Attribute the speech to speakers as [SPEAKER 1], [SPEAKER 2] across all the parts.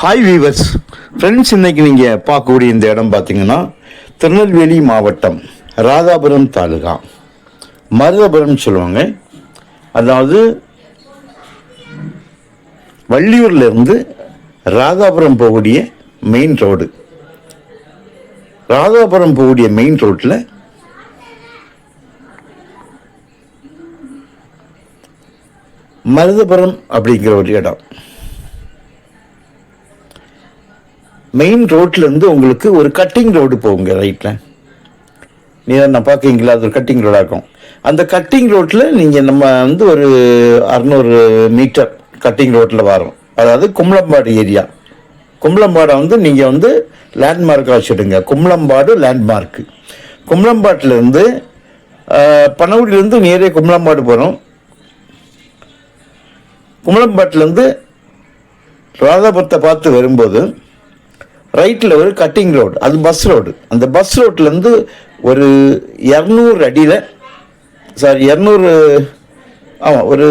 [SPEAKER 1] Hi viewers friends இன்னைக்கு நீங்கள் பார்க்கக்கூடிய இந்த இடம் பார்த்தீங்கன்னா திருநெல்வேலி மாவட்டம் ராதாபுரம் தாலுகா. மருதபுரம் சொல்லுவாங்க. அதாவது வள்ளியூர்லேருந்து ராதாபுரம் போகக்கூடிய மெயின் ரோடு ராதாபுரம் போகக்கூடிய மெயின் ரோட்டில் மருதபுரம் அப்படிங்கிற ஒரு இடம். மெயின் ரோட்ல இருந்து உங்களுக்கு ஒரு கட்டிங் ரோடு போகுங்க ரைட்ல நீ நான் பார்க்குறீங்களா? அது ஒரு கட்டிங் ரோடாக இருக்கும். அந்த கட்டிங் ரோட்டில் நீங்கள் நம்ம வந்து ஒரு அறநூறு மீட்டர் கட்டிங் ரோட்டில் வரோம். அதாவது கும்பலம்பாடு ஏரியா. கும்பலம்பாடை வந்து நீங்கள் வந்து லேண்ட்மார்க்காக வச்சுடுங்க. கும்பலம்பாடு லேண்ட்மார்க்கு கும்பலம்பாட்டிலேருந்து பனவூரிலேருந்து நேரே கும்பலம்பாடு போகிறோம் கும்பலம்பாட்டிலேருந்து ராதாபுரத்தை பார்த்து வரும்போது ரைட்டில் ஒரு கட்டிங் ரோடு அது பஸ் ரோடு அந்த பஸ் ரோட்லேருந்து ஒரு இரநூறு அடியில் சாரி இரநூறு ஆமாம் ஒரு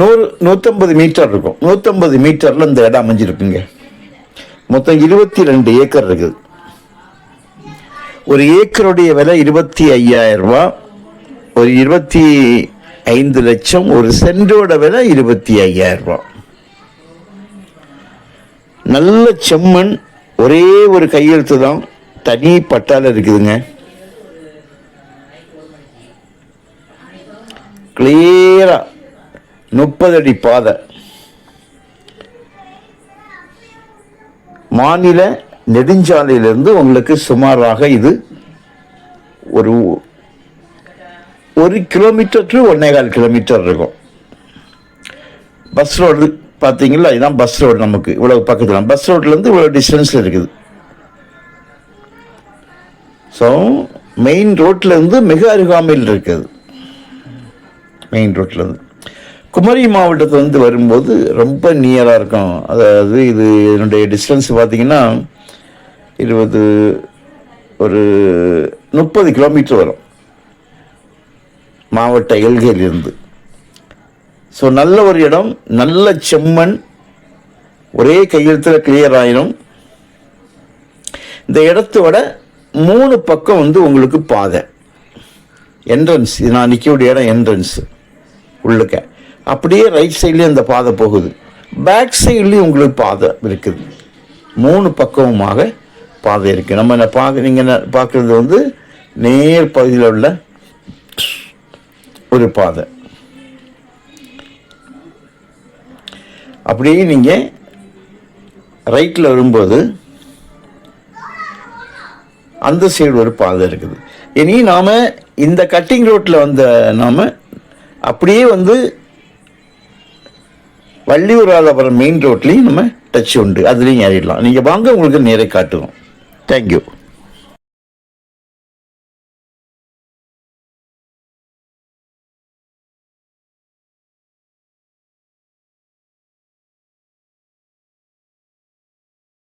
[SPEAKER 1] நூறு நூற்றம்பது மீட்டர் இருக்கும். நூற்றம்பது மீட்டரில் இந்த இடம் அமைஞ்சிருக்குங்க. மொத்தம் இருபத்தி ரெண்டு ஏக்கர் இருக்குது. ஒரு ஏக்கருடைய விலை இருபத்தி ஐயாயிரம் ரூபா ஒரு இருபத்தி ஐந்து லட்சம் ஒரு சென்டோட விலை இருபத்தி ஐயாயிரம் ரூபா நல்ல செம்மண் ஒரே ஒரு கையெழுத்து தான் தனி பட்டால இருக்குதுங்க. கிளியரா முப்பது அடி பாதை. மாநில நெடுஞ்சாலையிலிருந்து உங்களுக்கு சுமாராக இது ஒரு ஒரு கிலோமீட்டர் டு ஒன்னே கால் கிலோமீட்டர் இருக்கும். பஸ் ரோடு பார்த்தீங்களா இதுதான் பஸ் ரோடு நமக்கு. இவ்வளோ பக்கத்தில். பஸ் ரோட்லேருந்து இவ்வளோ டிஸ்டன்ஸில் இருக்குது. ஸோ மெயின் ரோட்லேருந்து மிக அருகாமையில் இருக்குது. மெயின் ரோட்லேருந்து குமரி மாவட்டத்தில் வந்து வரும்போது ரொம்ப நியராக இருக்கும். அதாவது இது என்னுடைய டிஸ்டன்ஸ் பார்த்தீங்கன்னா இருபது ஒரு முப்பது கிலோமீட்டர் வரும். மாவட்ட எல்கையிலிருந்து. ஸோ நல்ல ஒரு இடம் நல்ல செம்மண் ஒரே கையெழுத்தில் கிளியர் ஆயிரும். இந்த இடத்தோட மூணு பக்கம் வந்து உங்களுக்கு பாதை. என்ட்ரன்ஸ் இது நான் நிற்கக்கூடிய இடம் என்ட்ரன்ஸ் உள்ளுக்க. அப்படியே ரைட் சைட்லேயும் அந்த பாதை போகுது. பேக் சைட்லேயும் உங்களுக்கு பாதை இருக்குது. மூணு பக்கமுமாக பாதை இருக்குது நம்ம என்ன பார்க்க நீங்கள் பார்க்குறது வந்து நேர் பகுதியில் உள்ள ஒரு பாதை. அப்படியே நீங்கள் ரைட்டில் வரும்போது அந்த சைடு ஒரு பாதை இருக்குது. இனி நாம் இந்த கட்டிங் ரோட்டில் வந்த நாம் அப்படியே வந்து வள்ளியூராதபுரம் மெயின் ரோட்லேயும் நம்ம டச் உண்டு. அதுலேயும் ஏறிடலாம். நீங்கள் வாங்க உங்களுக்கு நேரே காட்டுவோம். தேங்க்யூ